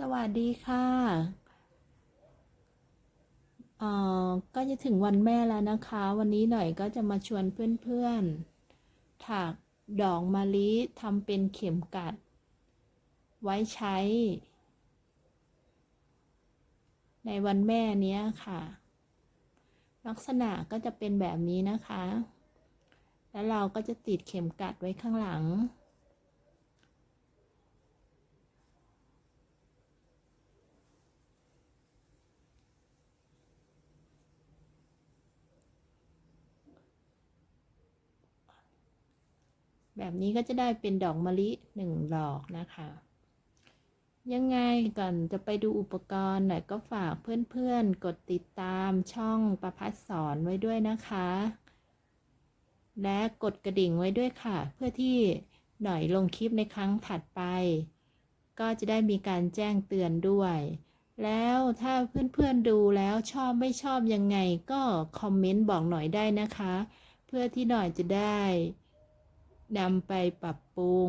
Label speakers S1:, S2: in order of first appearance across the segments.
S1: สวัสดีค่ะเอ่อก็จะถึงวันแม่แล้วนะคะ วันนี้หน่อยก็จะมาชวนเพื่อนๆ ถักดอกมะลิทำเป็นเข็มกัด ไว้ใช้ ในวันแม่เนี้ยค่ะ ลักษณะก็จะเป็นแบบนี้นะคะ แล้วเราก็จะติดเข็มกัดไว้ข้างหลัง แบบนี้ก็จะได้เป็นดอกมะลิหนึ่งดอกนะคะ ยังไงก่อนจะไปดูอุปกรณ์หน่อยก็ฝากเพื่อนๆ กดติดตามช่องประพัดสอนไว้ด้วยนะคะ และกดกระดิ่งไว้ด้วยค่ะ เพื่อที่หน่อยลงคลิปในครั้งถัดไป ก็จะได้มีการแจ้งเตือนด้วย แล้วถ้าเพื่อนๆดูแล้วชอบไม่ชอบยังไงก็คอมเมนต์บอกหน่อยได้นะคะ เพื่อที่หน่อยจะได้ นำไปปรับปรุง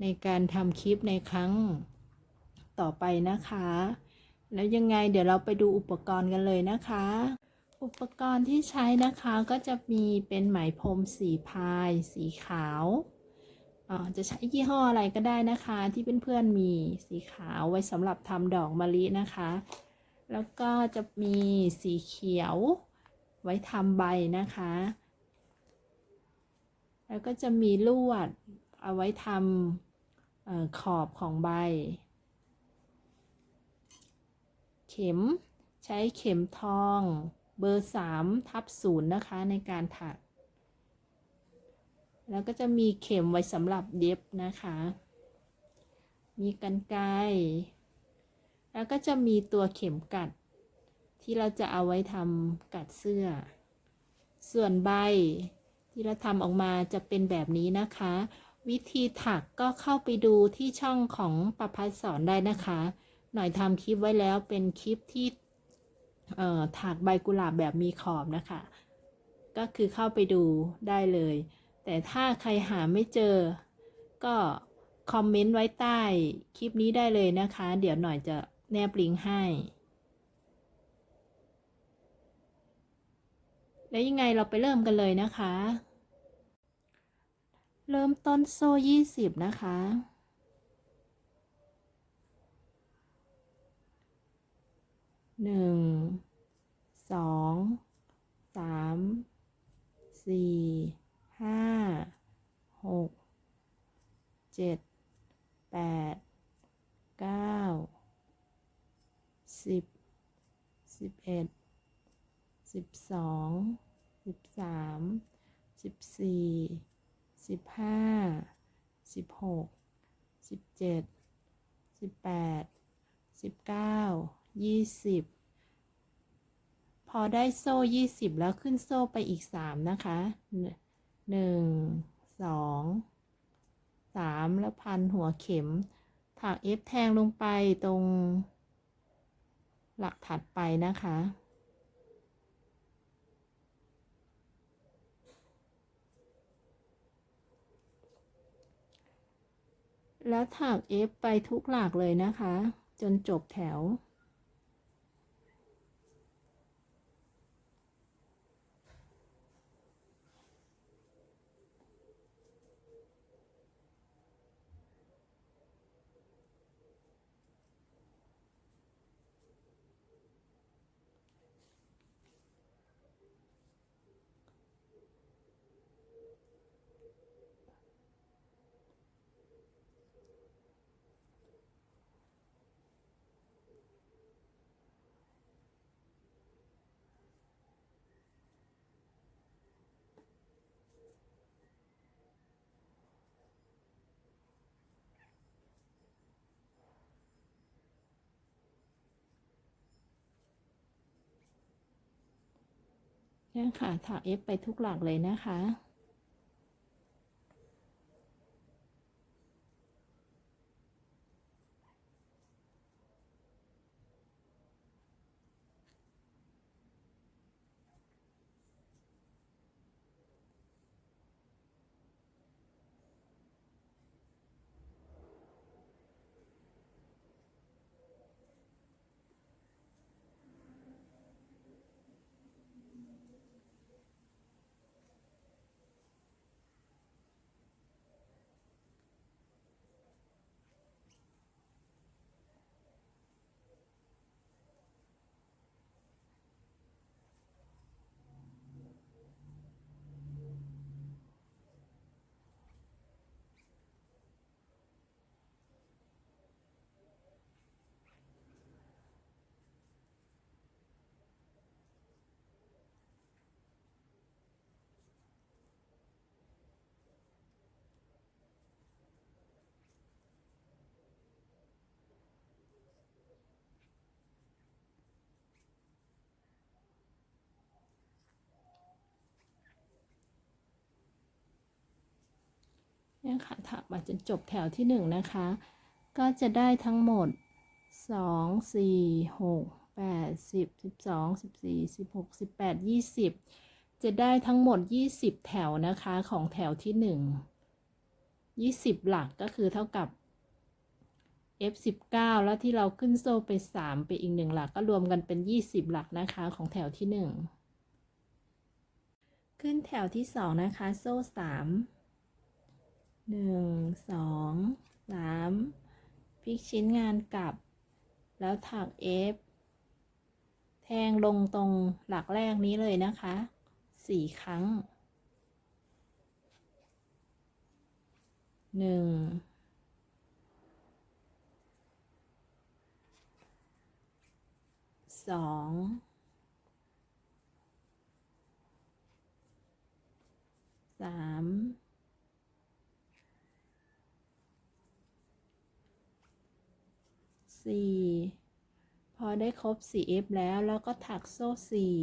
S1: ในการทำคลิปในครั้งต่อไปนะคะ แล้วยังไงเดี๋ยวเราไปดูอุปกรณ์กันเลยนะคะ อุปกรณ์ที่ใช้นะคะก็จะมีเป็นไหมพรมสีพาย สีขาวจะใช้ยี่ห้ออะไรก็ได้นะคะ ที่เพื่อนๆมีสีขาวไว้สำหรับทำดอกมะลินะคะ แล้วก็จะมีสีเขียวไว้ทำใบนะคะ แล้วก็จะมีลวดเอาไว้ทำออขอบของใบ เข็มใช้เข็มทองเบอร์3ทับศูนย์นะคะในการถัก แล้วก็จะมีเข็มไว้สำหรับเย็บนะคะ มีกันไกรแล้วก็จะมีตัวเข็มกัด ที่เราจะเอาไว้ทำกัดเสื้อ ส่วนใบ ที่เราทำออกมาจะเป็นแบบนี้นะคะ วิธีถักก็เข้าไปดูที่ช่องของประพัดสอนได้นะคะ หน่อยทำคลิปไว้แล้วเป็นคลิปที่ถักใบกุหลาบแบบมีขอบนะคะ ก็คือเข้าไปดูได้เลย แต่ถ้าใครหาไม่เจอ ก็คอมเมนต์ไว้ใต้คลิปนี้ได้เลยนะคะ เดี๋ยวหน่อยจะแนบลิงก์ให้ แล้วยังไงเราไปเริ่มกันเลยนะคะ เริ่มต้นโซ่ยี่สิบนะคะ หนึ่ง สอง สาม สี่ ห้า หก เจ็ด แปด เก้า สิบ สิบเอ็ด สิบสองสิบสามสิบสี่สิบห้าสิบหกสิบเจ็ดสิบแปดสิบเก้ายี่สิบพอได้โซ่ยี่สิบแล้วขึ้นโซ่ไปอีกสามนะคะหนึ่งสองสามแล้วพันหัวเข็ม ถักเอฟแทงลงไปตรงหลักถัดไปนะคะ แล้วถัก F ไปทุกหลักเลยนะคะ จนจบแถว เนี่ยค่ะถักเอฟไปทุกหลักเลยนะคะ เนี่ยค่ะถักมาจนจบแถวที่หนึ่งนะคะ ก็จะได้ทั้งหมดสองสี่หกแปดสิบสิบสองสิบสี่สิบหกสิบแปดยี่สิบจะได้ทั้งหมดยี่สิบแถวนะคะของแถวที่หนึ่งยี่สิบหลักก็คือเท่ากับ F19 แล้วที่เราขึ้นโซ่ไป 3 ไปอีกหนึ่งหลักก็รวมกันเป็น 20 หลักนะคะของแถวที่ 1 ขึ้นแถวที่ 2 นะคะ โซ่ 3 1 2 3พลิกชิ้นงานกลับ แล้วถัก F แทงลงตรงหลักแรกนี้เลยนะคะ4ครั้ง1สองสาม สี่พอได้ครบ 4F แล้วเราก็ถักโซ่สี่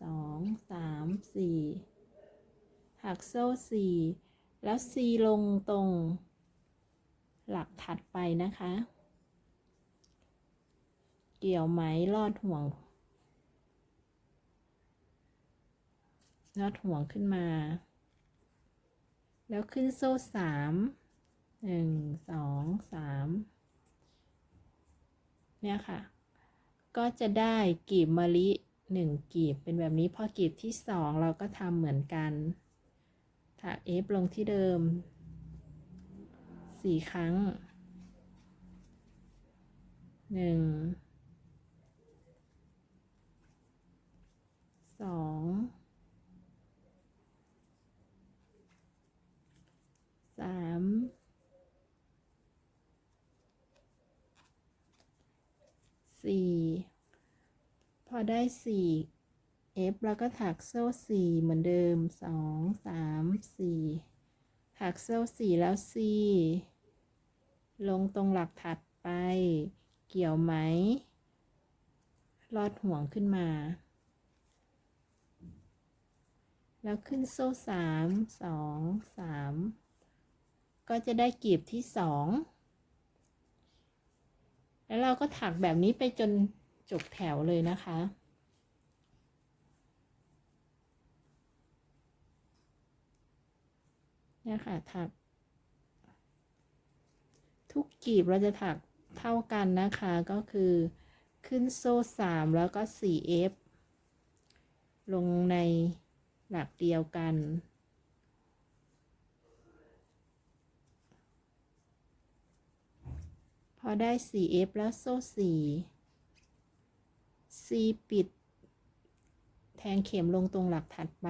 S1: สองสามสี่ถักโซ่สี่แล้ว C ลงตรง หลักถัดไปนะคะ เกี่ยวไหมลอดห่วง ลอดห่วงขึ้นมา แล้วขึ้นโซ่สามหนึ่งสองสาม เนี่ยค่ะ ก็จะได้กีบมะลิหนึ่งกีบเป็นแบบนี้พอกีบที่สองเราก็ทำเหมือนกันถักเอฟลงที่เดิมสี่ครั้งหนึ่งสองสาม สี่พอได้สี่ F แล้วก็ถักโซ่สี่เหมือนเดิมสองสามสี่ถักโซ่สี่แล้ว C ลงตรงหลักถัดไป เกี่ยวไหม ลอดห่วงขึ้นมา แล้วขึ้นโซ่สามสองสามก็จะได้กีบที่สอง แล้วเราก็ถักแบบนี้ไปจนจบแถวเลยนะคะ เนี่ยค่ะถัก ทุกกีบเราจะถักเท่ากันนะคะก็คือขึ้นโซ่สามแล้วก็ 4F ลงในหลักเดียวกัน พอได้ 4F แล้วโซ่ 4 C ปิด แทงเข็มลงตรงหลักถัดไป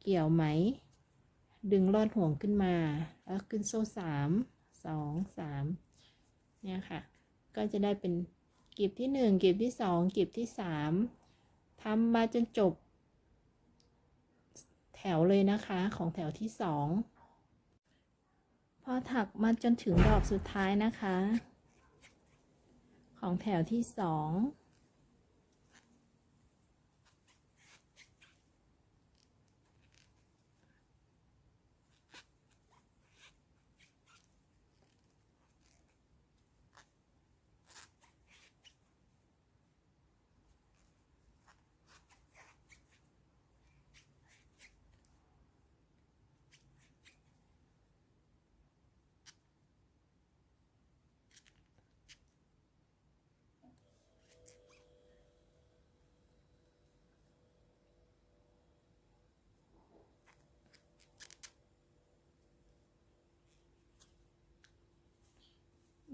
S1: เกี่ยวไหม ดึงลอดห่วงขึ้นมา แล้วขึ้นโซ่ 3 2 3 เนี่ยค่ะ ก็จะได้เป็นกีบที่ 1กีบที่ 2กีบที่ 3ทำมาจนจบ แถวเลยนะคะของแถวที่ 2 พอถักมาจนถึงดอกสุดท้ายนะคะ ของแถวที่สอง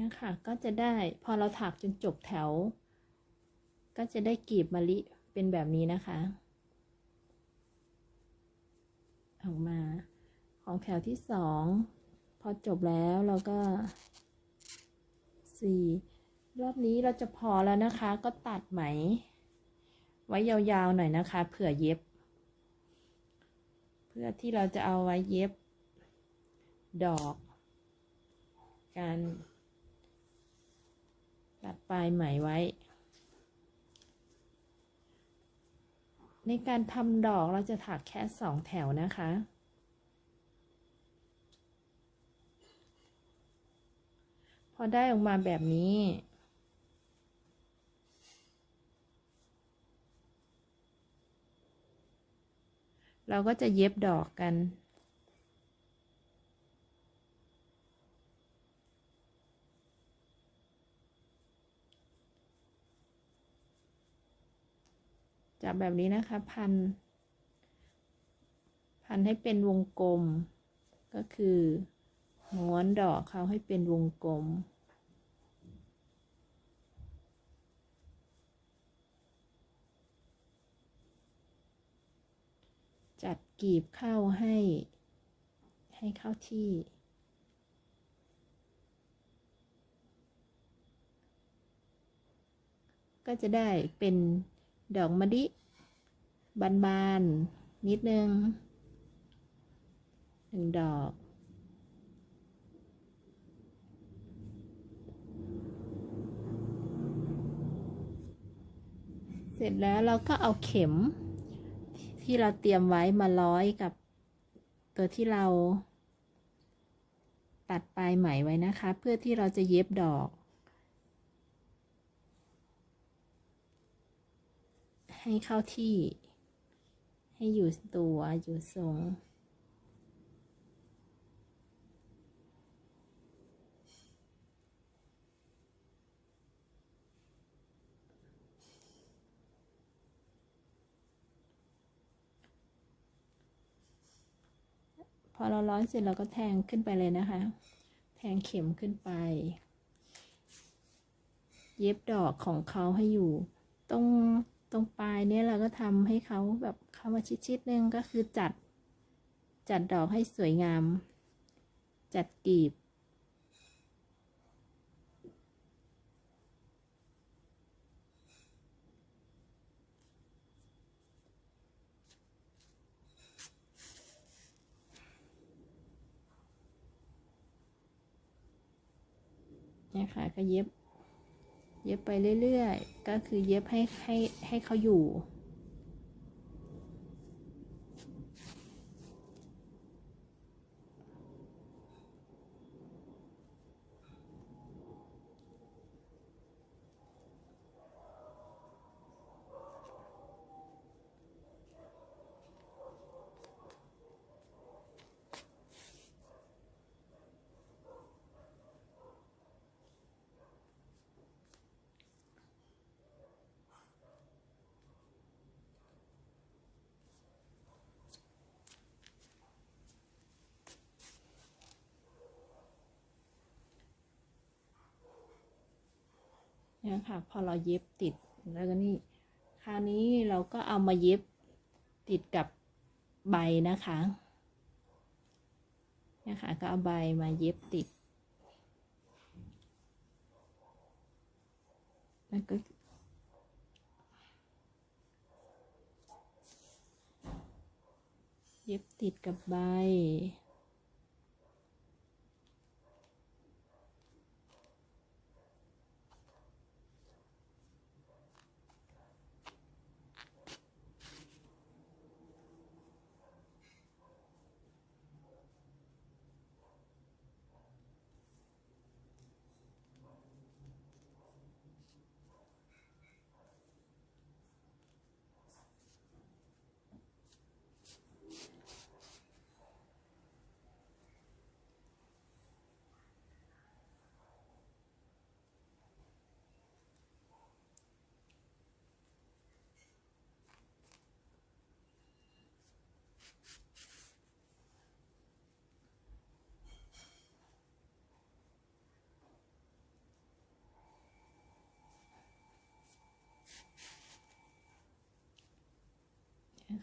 S1: เนี่ยค่ะ ก็จะได้พอเราถักจนจบแถว ก็จะได้กีบมะลิเป็นแบบนี้นะคะ ออกมา ของแถวที่สองพอจบแล้วเราก็สี่รอบนี้เราจะพอแล้วนะคะ ก็ตัดไหม ไว้ยาวๆหน่อยนะคะ เผื่อเย็บ เพื่อที่เราจะเอาไว้เย็บ ดอก การ ตัดปลายไหมไว้ ในการทำดอกเราจะถักแค่สองแถวนะคะพอได้ออกมาแบบนี้ เราก็จะเย็บดอกกัน จับแบบนี้นะคะ พัน พันให้เป็นวงกลม ก็คือม้วนดอกเขาให้เป็นวงกลม จัดกีบเข้าให้ ให้เข้าที่ก็จะได้เป็น ดอกมะลิบานๆนิดนึงหนึ่งดอก เสร็จแล้วเราก็เอาเข็ม ที่เราเตรียมไว้มาร้อยกับตัวที่เรา ตัดปลายไหมไว้นะคะ เพื่อที่เราจะเย็บดอก ให้เข้าที่ ให้อยู่ตัวอยู่ทรงพอเราร้อนเสร็จเราก็แทงขึ้นไปเลยนะคะ แทงเข็มขึ้นไป เย็บดอกของเขาให้อยู่ ตรง ตรงปลายเนี้ยเราก็ทำให้เขาแบบเข้ามาชิดๆนึงก็คือจัด จัดดอกให้สวยงาม จัดกลีบเนี่ยค่ะก็เย็บ เย็บไปเรื่อยๆ ก็คือเย็บให้ให้ให้เขาอยู่ นี่ยค่ะพอเราเย็บติดแล้วก็นี่คราวนี้เราก็เอามาเย็บติดกับใบนะคะนี่ค่ะก็เอาใบมาเย็บติดแล้วก็เย็บติดกับใบ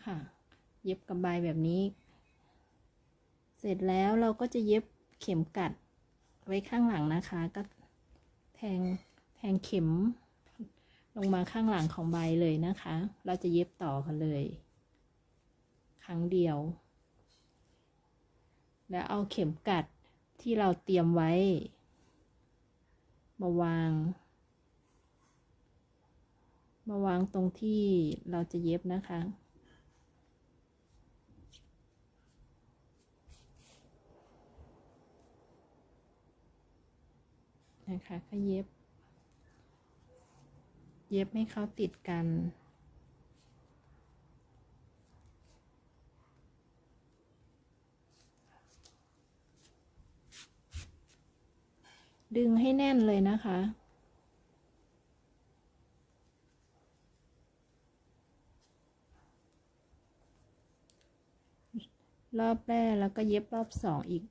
S1: ค่ะ เย็บกับใบแบบนี้ เสร็จแล้วเราก็จะเย็บเข็มกัดไว้ข้างหลังนะคะ ก็แทงแทงเข็ม ลงมาข้างหลังของใบเลยนะคะ เราจะเย็บต่อกันเลย ครั้งเดียว แล้วเอาเข็มกัดที่เราเตรียมไว้ มาวาง มาวางตรงที่เราจะเย็บนะคะ นะคะก็เย็บ เย็บให้เขาติดกัน ดึงให้แน่นเลยนะคะรอบแรกแล้วก็เย็บรอบสองอีก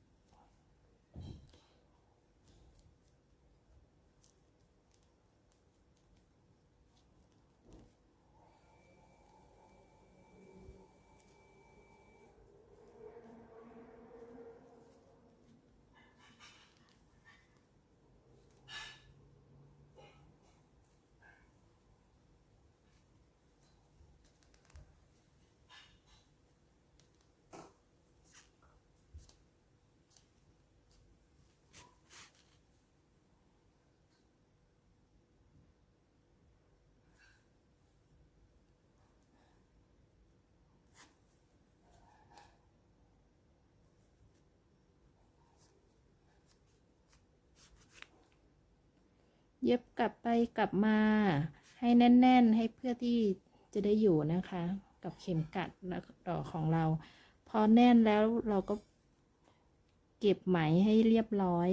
S1: เย็บกลับไปกลับมา ให้แน่น ๆ ให้เพื่อที่จะได้อยู่นะคะ กับเข็มกัดและดอกของเรา พอแน่นแล้วเราก็เก็บไหมให้เรียบร้อย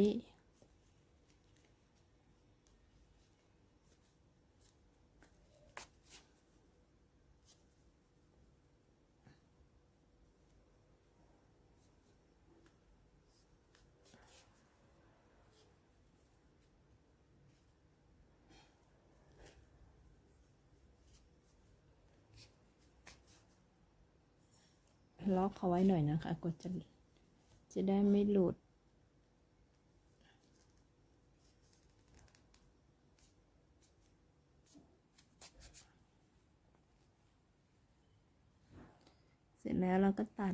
S1: ล็อกเขาไว้หน่อยนะคะ กดจะจะได้ไม่หลุด เสร็จแล้วเราก็ตัด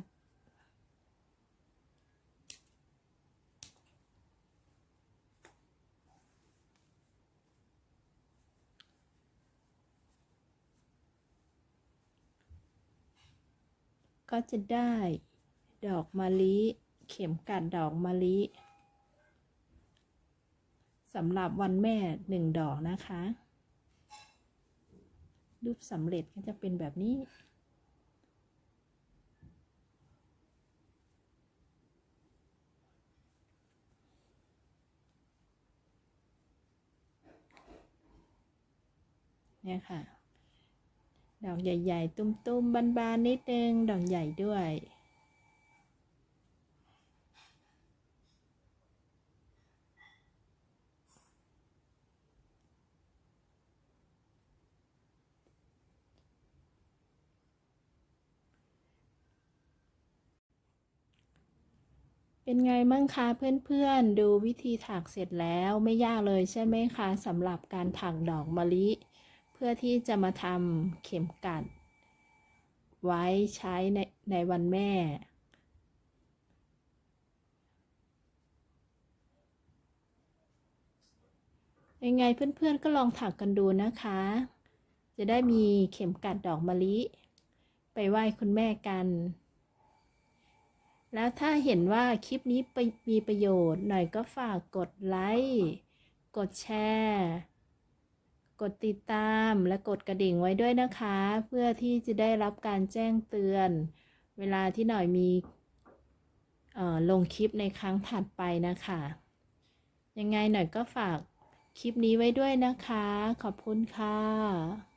S1: ก็จะได้ดอกมะลิ เข็มกัดดอกมะลิสำหรับวันแม่หนึ่งดอกนะคะ รูปสำเร็จก็จะเป็นแบบนี้ เนี่ยค่ะ ดอกใหญ่ๆ ตุ้มๆ บานๆ นิดนึง ดอกใหญ่ด้วย เป็นไงมั่งคะเพื่อนๆ ดูวิธีถักเสร็จแล้วไม่ยากเลยใช่ไหมคะสำหรับการถักดอกมะลิ พื่อที่จะมาทำเข็มกัด ไว้ใช้ในในวันแม่ ยังไงเพื่อนๆก็ลองถักกันดูนะคะ จะได้มีเข็มกัดดอกมะลิ ไปไหว้คุณแม่กัน แล้วถ้าเห็นว่าคลิปนี้มีประโยชน์หน่อยก็ฝากกดไลค์ กดแชร์ กดติดตามและกดกระดิ่งไว้ด้วยนะคะ เพื่อที่จะได้รับการแจ้งเตือน เวลาที่หน่อยมีลงคลิปในครั้งถัดไปนะคะ ยังไงหน่อยก็ฝากคลิปนี้ไว้ด้วยนะคะ ขอบคุณค่ะ